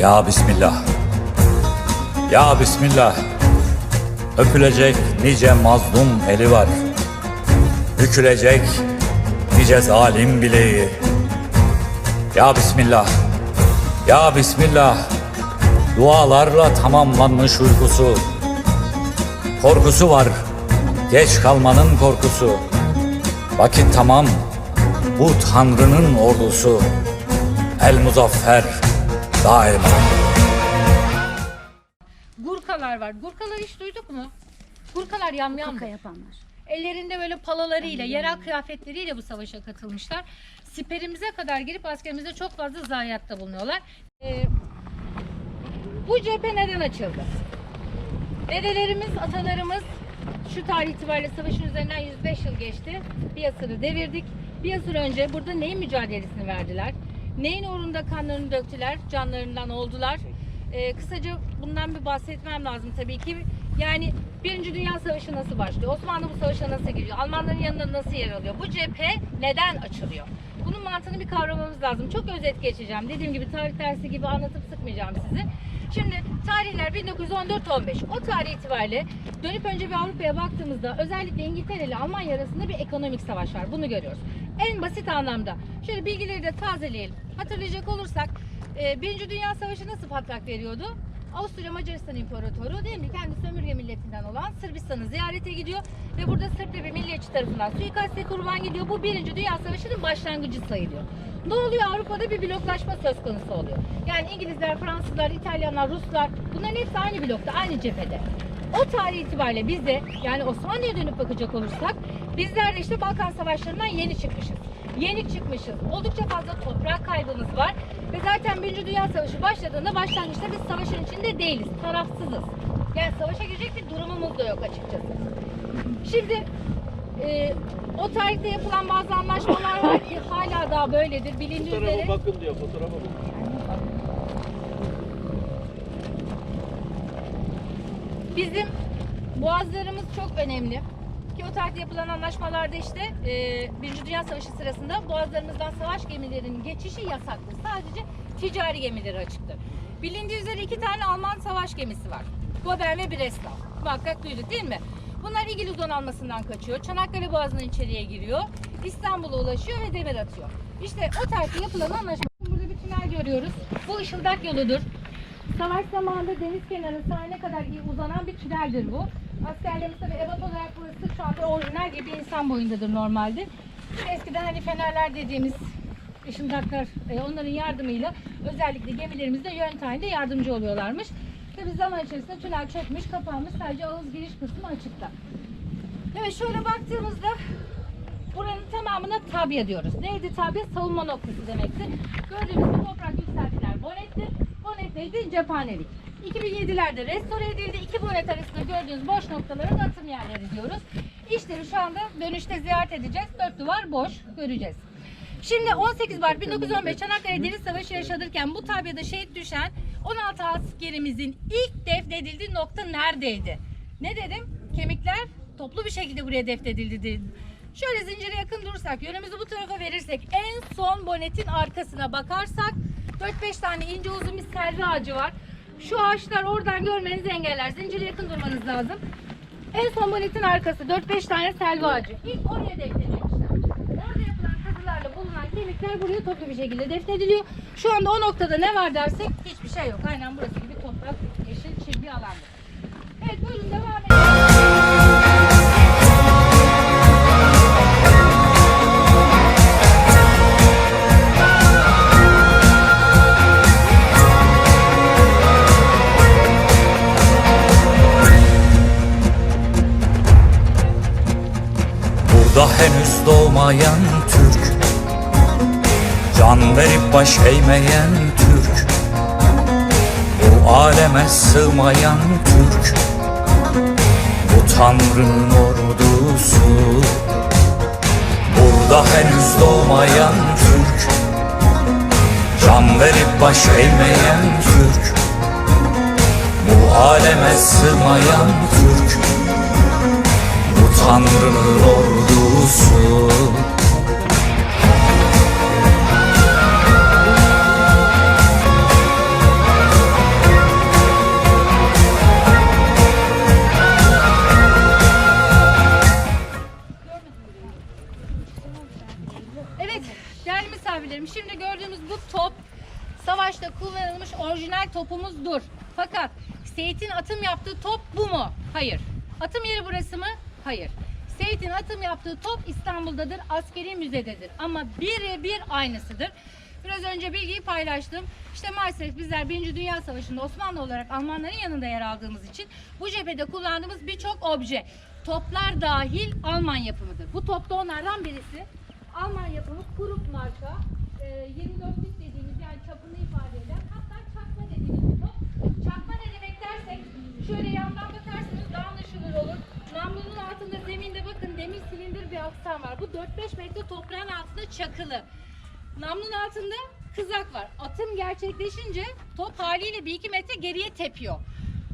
Ya Bismillah. Ya Bismillah. Öpülecek nice mazlum eli var. Bükülecek nice zalim bileği. Ya Bismillah. Ya Bismillah. Dualarla tamamlanmış uykusu. Korkusu var. Geç kalmanın korkusu. Vakit tamam. Bu Tanrı'nın ordusu. El muzaffer daima. Gurkalar var. Gurkalar hiç duyduk mu? Gurkalar yamyam. Kaka yapanlar. Ellerinde böyle palalarıyla, yerel kıyafetleriyle bu savaşa katılmışlar. Siperimize kadar girip askerimize çok fazla zayiatta bulunuyorlar. Ee, bu cephe neden açıldı? Dedelerimiz, atalarımız şu tarih itibariyle savaşın üzerinden 105 yıl geçti. Bir asırı devirdik. Bir asır önce burada neyin mücadelesini verdiler? Neyin uğrunda kanlarını döktüler, canlarından oldular? Ee, kısaca bundan bir bahsetmem lazım tabii ki. Yani Birinci Dünya Savaşı nasıl başlıyor? Osmanlı bu savaşa nasıl giriyor? Almanların yanında nasıl yer alıyor? Bu cephe neden açılıyor? Bunun mantığını bir kavramamız lazım. Çok özet geçeceğim. Dediğim gibi tarih dersi gibi anlatıp sıkmayacağım sizi. Şimdi tarihler 1914-15. O tarih itibariyle dönüp önce bir Avrupa'ya baktığımızda özellikle İngiltere ile Almanya arasında bir ekonomik savaş var. Bunu görüyoruz. En basit anlamda. Şöyle bilgileri de tazeleyelim. Hatırlayacak olursak e, Birinci Dünya Savaşı nasıl patlak veriyordu? Avusturya Macaristan İmparatoru değil mi? Kendi sömürge milletinden olan Sırbistan'ı ziyarete gidiyor ve burada Sırplı bir milliyetçi tarafından suikaste kurban gidiyor. Bu Birinci Dünya Savaşı'nın başlangıcı sayılıyor. Ne oluyor? Avrupa'da bir bloklaşma söz konusu oluyor. Yani İngilizler, Fransızlar, İtalyanlar, Ruslar bunların hepsi aynı blokta, aynı cephede. O tarih itibariyle biz de yani Osmanlı'ya dönüp bakacak olursak bizler de işte Balkan Savaşlarından yeni çıkmışız. Yenik çıkmışız. Oldukça fazla toprak kaybımız var. Ve zaten Birinci Dünya Savaşı başladığında başlangıçta biz savaşın içinde değiliz. Tarafsızız. Yani savaşa girecek bir durumumuz da yok açıkçası. Şimdi e, o tarihte yapılan bazı anlaşmalar var ki hala daha böyledir. Bilindiği üzere. Fotoğrafa bakın diyor fotoğrafa bakın. Bizim boğazlarımız çok önemli. Ki o tarihte yapılan anlaşmalarda işte e, Birinci Dünya Savaşı sırasında boğazlarımızdan savaş gemilerinin geçişi yasaktır. Sadece ticari gemileri açıktır. Bilindiği üzere iki tane Alman savaş gemisi var. Goben ve Breslau. Muhakkak duyduk değil mi? Bunlar İngiliz donanmasından kaçıyor. Çanakkale Boğazı'nın içeriye giriyor. İstanbul'a ulaşıyor ve demir atıyor. İşte o tarihte yapılan anlaşma. Burada bir tünel görüyoruz. Bu ışıldak yoludur. Savaş zamanında deniz kenarı sahile kadar iyi uzanan bir tüneldir bu. Askerlerimiz tabi ebat olarak burası şu anda orijinal gibi insan boyundadır normalde. Eskiden hani fenerler dediğimiz ışıldaklar e, onların yardımıyla özellikle gemilerimizde yön tayinde yardımcı oluyorlarmış. Tabi zaman içerisinde tünel çökmüş, kapanmış. Sadece ağız giriş kısmı açıkta. Evet şöyle baktığımızda buranın tamamına tabya diyoruz. Neydi tabya? Savunma noktası demekti. Gördüğünüz bu toprak yükseltiler bonettir. Bonet neydi? Cephanelik. 2007'lerde restore edildi. İki bonet arasında gördüğünüz boş noktalara da atım yerleri diyoruz. İşleri şu anda dönüşte ziyaret edeceğiz. Dört duvar boş göreceğiz. Şimdi 18 Mart 1915 Çanakkale Deniz Savaşı yaşanırken bu tabyada şehit düşen 16 askerimizin ilk defnedildiği nokta neredeydi? Ne dedim? Kemikler toplu bir şekilde buraya defnedildi dedim. Şöyle zincire yakın durursak, yönümüzü bu tarafa verirsek, en son bonetin arkasına bakarsak 4-5 tane ince uzun bir selvi ağacı var. Şu ağaçlar oradan görmenizi engeller. Zincire yakın durmanız lazım. En son bonetin arkası 4-5 tane selvi ağacı. İlk oraya defnedilmişler. Orada yapılan kazılarla bulunan kemikler buraya toplu bir şekilde defnediliyor. Şu anda o noktada ne var dersek hiçbir şey yok. Aynen burası gibi toprak, yeşil, çil bir alandır. Evet buyurun devam edelim. Doğmayan Türk. Can verip baş eğmeyen Türk. Bu aleme sığmayan Türk. Bu Tanrı'nın ordusu. Burada henüz doğmayan Türk. Can verip baş eğmeyen Türk. Bu aleme sığmayan Türk. Bu Tanrı'nın ordusu kullanılmış orijinal topumuz dur. Fakat Seyit'in atım yaptığı top bu mu? Hayır. Atım yeri burası mı? Hayır. Seyit'in atım yaptığı top İstanbul'dadır, askeri müzededir. Ama birebir aynısıdır. Biraz önce bilgiyi paylaştım. İşte maalesef bizler 1. Dünya Savaşı'nda Osmanlı olarak Almanların yanında yer aldığımız için bu cephede kullandığımız birçok obje, toplar dahil Alman yapımıdır. Bu top da onlardan birisi. Alman yapımı Kurup marka, e, 24 şöyle yandan bakarsanız daha anlaşılır olur. Namlunun altında zeminde bakın demir silindir bir aksam var. Bu 4-5 metre toprağın altında çakılı. Namlunun altında kızak var. Atım gerçekleşince top haliyle bir iki metre geriye tepiyor.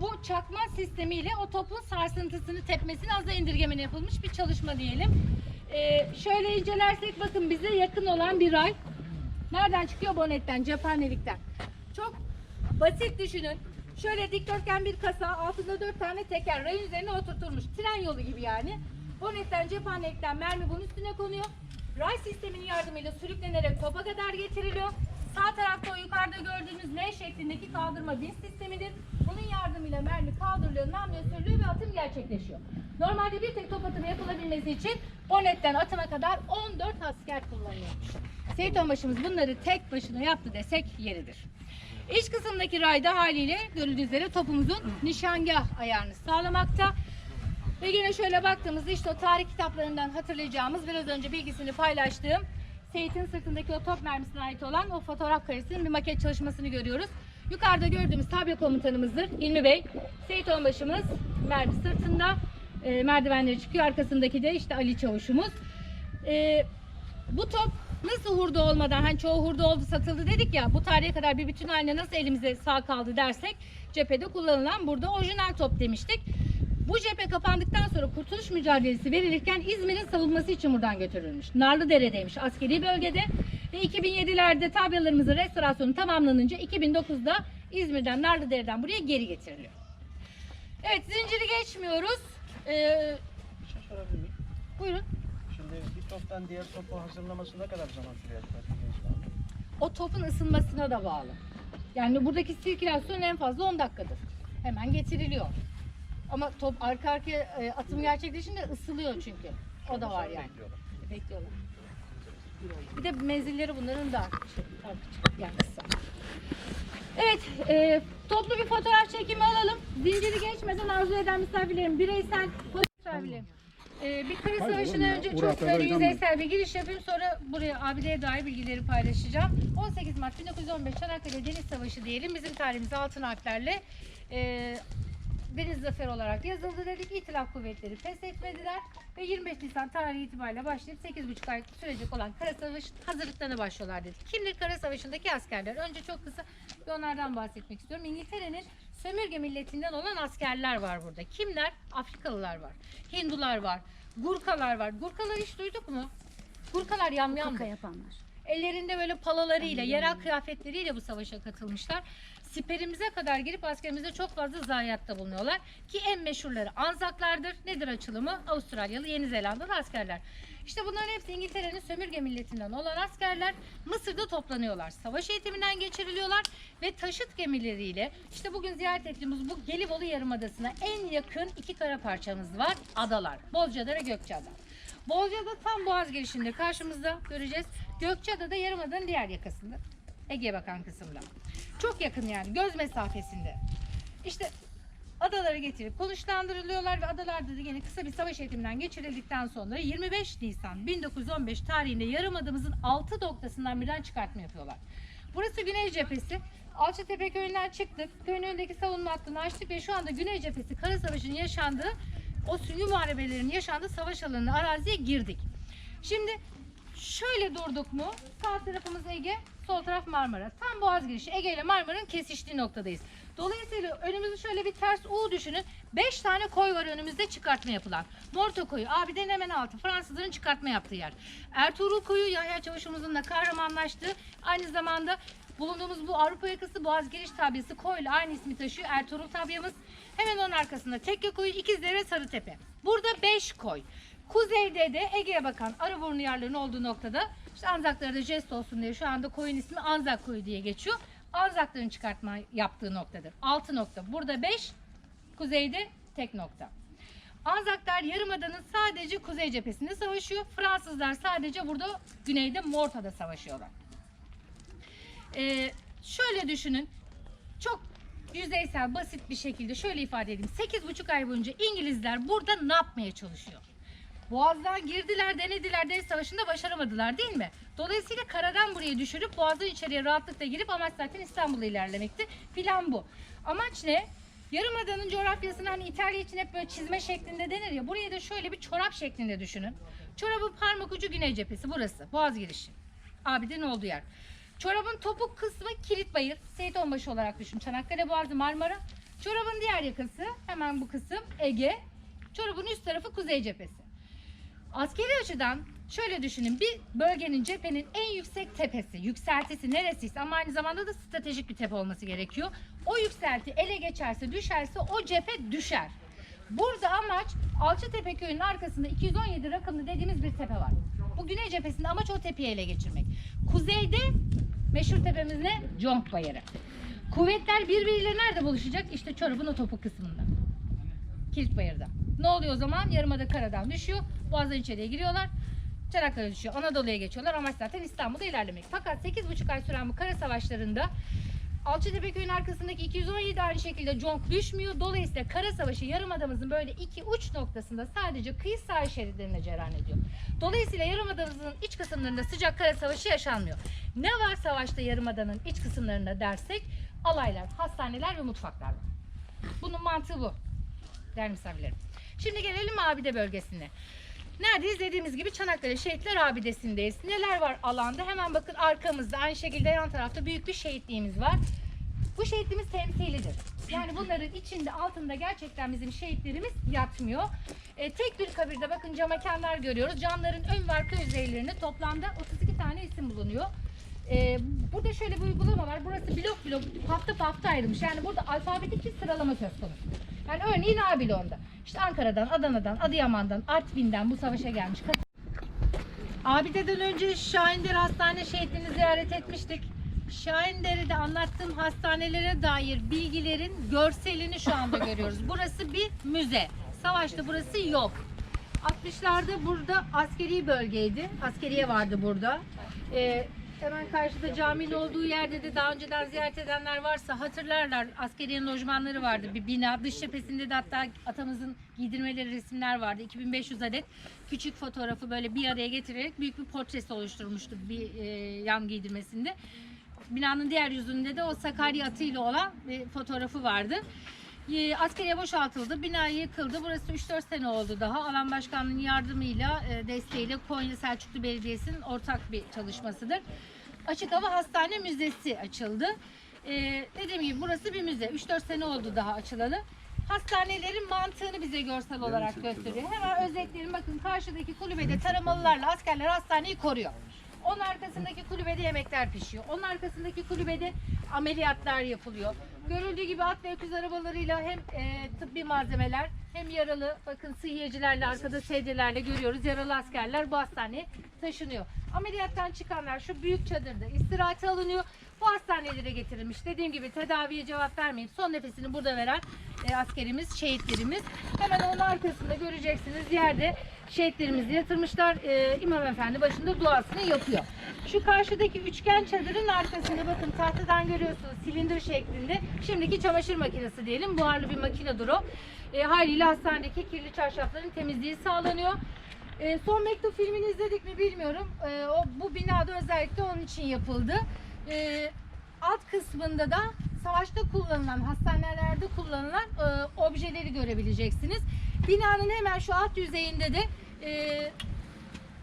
Bu çakma sistemiyle o topun sarsıntısını, tepmesini aza indirgemene yapılmış bir çalışma diyelim. Ee, şöyle incelersek bakın bize yakın olan bir ray. Nereden çıkıyor? Bonetten, cephanelikten. Çok basit düşünün. Şöyle dikdörtgen bir kasa, altında dört tane teker rayın üzerine oturtulmuş. Tren yolu gibi yani. Bonetten, cephanelikten mermi bunun üstüne konuyor. Ray sisteminin yardımıyla sürüklenerek topa kadar getiriliyor. Sağ tarafta o yukarıda gördüğünüz L şeklindeki kaldırma bin sistemidir. Bunun yardımıyla mermi kaldırılıyor, namluya sürülüyor ve atım gerçekleşiyor. Normalde bir tek top atımı yapılabilmesi için bonetten atıma kadar 14 asker kullanıyormuş. Seyit Onbaşımız bunları tek başına yaptı desek yeridir. İç kısımdaki rayda haliyle görüldüğü üzere topumuzun nişangah ayarını sağlamakta. Ve yine şöyle baktığımızda işte o tarih kitaplarından hatırlayacağımız biraz önce bilgisini paylaştığım Seyit'in sırtındaki o top mermisine ait olan o fotoğraf karesinin bir maket çalışmasını görüyoruz. Yukarıda gördüğümüz tablo komutanımızdır Hilmi Bey. Seyit Onbaşımız mermi sırtında e, merdivenleri çıkıyor. Arkasındaki de işte Ali Çavuşumuz. E, bu top nasıl hurda olmadan hani çoğu hurda oldu satıldı dedik ya bu tarihe kadar bir bütün haline nasıl elimize sağ kaldı dersek cephede kullanılan burada orijinal top demiştik. Bu cephe kapandıktan sonra kurtuluş mücadelesi verilirken İzmir'in savunması için buradan götürülmüş. Narlıdere'deymiş askeri bölgede ve 2007'lerde tabyalarımızın restorasyonu tamamlanınca 2009'da İzmir'den Narlıdere'den buraya geri getiriliyor. Evet zinciri geçmiyoruz. Ee, şey buyurun. Bir toptan diğer topu hazırlaması ne kadar zaman acaba? O topun ısınmasına da bağlı. Yani buradaki sirkülasyon en fazla 10 dakikadır. Hemen getiriliyor. Ama top arka arkaya e, atım gerçekleşince ısılıyor çünkü. O da var yani. Bekliyorlar. Bekliyorlar. Bir de menzilleri bunların da şey, yani kısa. Evet, e, toplu bir fotoğraf çekimi alalım. Zinciri geçmeden arzu eden misafirlerim, bireysel misafirlerim. E, bir kriz savaşından önce çok böyle yüzeysel bir giriş yapayım. Sonra buraya abideye dair bilgileri paylaşacağım. 18 Mart 1915 Çanakkale Deniz Savaşı diyelim. Bizim tarihimize altın harflerle e, Deniz Zafer olarak yazıldı dedik. İtilaf kuvvetleri pes etmediler ve 25 Nisan tarihi itibariyle başlayıp 8,5 ay sürecek olan Kara Savaşı hazırlıklarına başlıyorlar dedik. Kimdir Kara Savaşı'ndaki askerler? Önce çok kısa bir onlardan bahsetmek istiyorum. İngiltere'nin sömürge milletinden olan askerler var burada. Kimler? Afrikalılar var. Hindular var. Gurkalar var. Gurkalar hiç duyduk mu? Gurkalar yamyamdır. Kaka yapanlar. Ellerinde böyle palalarıyla, yerel kıyafetleriyle bu savaşa katılmışlar. Siperimize kadar girip askerimizde çok fazla zayiatta bulunuyorlar. Ki en meşhurları Anzaklardır. Nedir açılımı? Avustralyalı, Yeni Zelandalı askerler. İşte bunların hepsi İngiltere'nin sömürge milletinden olan askerler Mısır'da toplanıyorlar. Savaş eğitiminden geçiriliyorlar ve taşıt gemileriyle işte bugün ziyaret ettiğimiz bu Gelibolu Yarımadası'na en yakın iki kara parçamız var. Adalar. Bozcaada ve Gökçeada. Bozcaada tam boğaz girişinde karşımızda göreceğiz. Gökçeada da Yarımada'nın diğer yakasında. Ege'ye bakan kısımda. Çok yakın yani göz mesafesinde. İşte adalara getirip konuşlandırılıyorlar ve adalarda da yine kısa bir savaş eğitiminden geçirildikten sonra 25 Nisan 1915 tarihinde Yarımada'mızın 6 noktasından birden çıkartma yapıyorlar. Burası Güney cephesi. Alçatepe köyünden çıktık. Köyün önündeki savunma hattını açtık ve şu anda Güney cephesi Kara Savaşı'nın yaşandığı o sürgün muharebelerinin yaşandığı savaş alanına araziye girdik. Şimdi şöyle durduk mu? Sağ tarafımız Ege, sol taraf Marmara. Tam Boğaz girişi Ege ile Marmara'nın kesiştiği noktadayız. Dolayısıyla önümüzü şöyle bir ters U düşünün. 5 tane koy var önümüzde çıkartma yapılan. Morto koyu, abiden hemen altı. Fransızların çıkartma yaptığı yer. Ertuğrul koyu, Yahya Çavuş'umuzun da kahramanlaştığı. Aynı zamanda bulunduğumuz bu Avrupa yakası Boğaz giriş tabyası koyla aynı ismi taşıyor. Ertuğrul tabyamız. Hemen onun arkasında Tekke koyu, İkizdere, Sarıtepe. Burada 5 koy. Kuzeyde de Ege'ye bakan Arıburnu yerlerinin olduğu noktada İşte Anzaklara da jest olsun diye şu anda koyun ismi Anzak koyu diye geçiyor. Anzakların çıkartma yaptığı noktadır. 6 nokta. Burada 5, kuzeyde tek nokta. Anzaklar Yarımada'nın sadece kuzey cephesinde savaşıyor. Fransızlar sadece burada güneyde Morta'da savaşıyorlar. Ee, şöyle düşünün. Çok yüzeysel, basit bir şekilde şöyle ifade edeyim. 8,5 ay boyunca İngilizler burada ne yapmaya çalışıyor? Boğaz'dan girdiler, denediler, deniz savaşında başaramadılar değil mi? Dolayısıyla karadan buraya düşürüp Boğaz'dan içeriye rahatlıkla girip amaç zaten İstanbul'a ilerlemekti. Plan bu. Amaç ne? Yarımada'nın coğrafyasını hani İtalya için hep böyle çizme şeklinde denir ya. Burayı da şöyle bir çorap şeklinde düşünün. Çorabın parmak ucu güney cephesi burası. Boğaz girişi. Abidin olduğu yer. Çorabın topuk kısmı Kilitbayır. Seyit Onbaşı olarak düşün. Çanakkale Boğazı Marmara. Çorabın diğer yakası hemen bu kısım Ege. Çorabın üst tarafı kuzey cephesi. Askeri açıdan şöyle düşünün bir bölgenin cephenin en yüksek tepesi, yükseltisi neresiyse ama aynı zamanda da stratejik bir tepe olması gerekiyor. O yükselti ele geçerse düşerse o cephe düşer. Burada amaç Alçıtepe köyünün arkasında 217 rakımlı dediğimiz bir tepe var. Bu güney cephesinde amaç o tepeyi ele geçirmek. Kuzeyde meşhur tepemiz ne? Conk Bayırı. Kuvvetler birbiriyle nerede buluşacak? İşte çorabın o topuk kısmında. Kilitbayır'da. Ne oluyor o zaman? Yarımada karadan düşüyor. Boğazdan içeriye giriyorlar. Çanakkale düşüyor. Anadolu'ya geçiyorlar. Amaç zaten İstanbul'da ilerlemek. Fakat 8,5 ay süren bu kara savaşlarında Alçıtepe köyün arkasındaki 217 aynı şekilde conk düşmüyor. Dolayısıyla kara savaşı yarımadamızın böyle iki uç noktasında sadece kıyı sahil şeritlerine cereyan ediyor. Dolayısıyla yarımadamızın iç kısımlarında sıcak kara savaşı yaşanmıyor. Ne var savaşta yarımadanın iç kısımlarında dersek alaylar, hastaneler ve mutfaklar var. Bunun mantığı bu değerli misafirlerim. Şimdi gelelim Abide bölgesine. Neredeyiz? Dediğimiz gibi Çanakkale Şehitler Abidesi'ndeyiz. Neler var alanda? Hemen bakın arkamızda aynı şekilde yan tarafta büyük bir şehitliğimiz var. Bu şehitliğimiz temsilidir. Yani bunların içinde altında gerçekten bizim şehitlerimiz yatmıyor. E, tek bir kabirde bakın camakenler görüyoruz. Canların ön ve arka yüzeylerinde toplamda 32 tane isim bulunuyor. E, burada şöyle bir uygulama var. Burası blok blok hafta hafta ayrılmış. Yani burada alfabetik bir sıralama söz konusu. Yani örneğin A bloğunda. İşte Ankara'dan, Adana'dan, Adıyaman'dan, Artvin'den bu savaşa gelmiş. Abide'den önce Şahindere Hastane şehitliğini ziyaret etmiştik. Şahindere'de anlattığım hastanelere dair bilgilerin görselini şu anda görüyoruz. Burası bir müze. Savaşta burası yok. 60'larda burada askeri bölgeydi. Askeriye vardı burada. Ee, hemen karşıda caminin olduğu yerde de daha önceden ziyaret edenler varsa hatırlarlar. Askeriyenin lojmanları vardı. Bir bina. Dış cephesinde de hatta atamızın giydirmeleri resimler vardı. 2500 adet küçük fotoğrafı böyle bir araya getirerek büyük bir portresi oluşturmuştu bir e, yan giydirmesinde. Binanın diğer yüzünde de o Sakarya atıyla olan bir fotoğrafı vardı. E, askeriye boşaltıldı, bina yıkıldı. Burası 3-4 sene oldu daha. Alan Başkanlığı'nın yardımıyla, e, desteğiyle Konya Selçuklu Belediyesi'nin ortak bir çalışmasıdır. Açık Hava Hastane Müzesi açıldı. E, dediğim gibi burası bir müze. 3-4 sene oldu daha açılalı. Hastanelerin mantığını bize görsel olarak gösteriyor. Hemen özetleyelim. Bakın karşıdaki kulübede taramalılarla askerler hastaneyi koruyor. Onun arkasındaki kulübede yemekler pişiyor. Onun arkasındaki kulübede ameliyatlar yapılıyor. Görüldüğü gibi at ve öküz arabalarıyla hem e, tıbbi malzemeler hem yaralı bakın sıhhiyecilerle arkada sedyelerle görüyoruz. Yaralı askerler bu hastaneye taşınıyor. Ameliyattan çıkanlar şu büyük çadırda istirahate alınıyor. Bu hastanelere getirilmiş. Dediğim gibi tedaviye cevap vermeyip son nefesini burada veren e, askerimiz, şehitlerimiz. Hemen onun arkasında göreceksiniz yerde şehitlerimizi yatırmışlar. E, İmam Efendi başında duasını yapıyor. Şu karşıdaki üçgen çadırın arkasında bakın tahtadan görüyorsunuz silindir şeklinde. Şimdiki çamaşır makinesi diyelim. Buharlı bir makinedir o. E, haliyle hastanedeki kirli çarşafların temizliği sağlanıyor. E, son mektup filmini izledik mi bilmiyorum. E, o bu binada özellikle onun için yapıldı. E, alt kısmında da savaşta kullanılan, hastanelerde kullanılan e, objeleri görebileceksiniz. Binanın hemen şu alt yüzeyinde de e,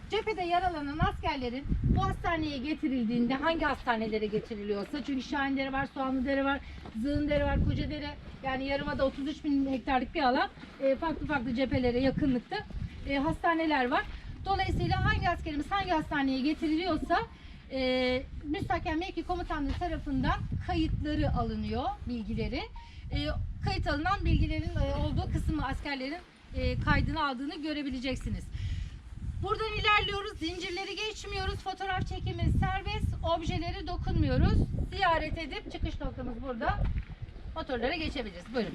cephede yaralanan askerlerin bu hastaneye getirildiğinde hangi hastanelere getiriliyorsa çünkü Şahindere var, Soğanlıdere var, Zığındere var, Kocadere yani yarımada 33 bin hektarlık bir alan e, farklı farklı cephelere yakınlıkta e, hastaneler var. Dolayısıyla hangi askerimiz hangi hastaneye getiriliyorsa e, müstahakem mevki komutanlığı tarafından kayıtları alınıyor, bilgileri. E, kayıt alınan bilgilerin e, olduğu kısmı askerlerin e, kaydını aldığını görebileceksiniz. Buradan ilerliyoruz. Zincirleri geçmiyoruz. Fotoğraf çekimi serbest. Objeleri dokunmuyoruz. Ziyaret edip çıkış noktamız burada. Motorlara geçebiliriz. Buyurun.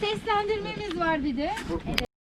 Seslendirmemiz var bir de.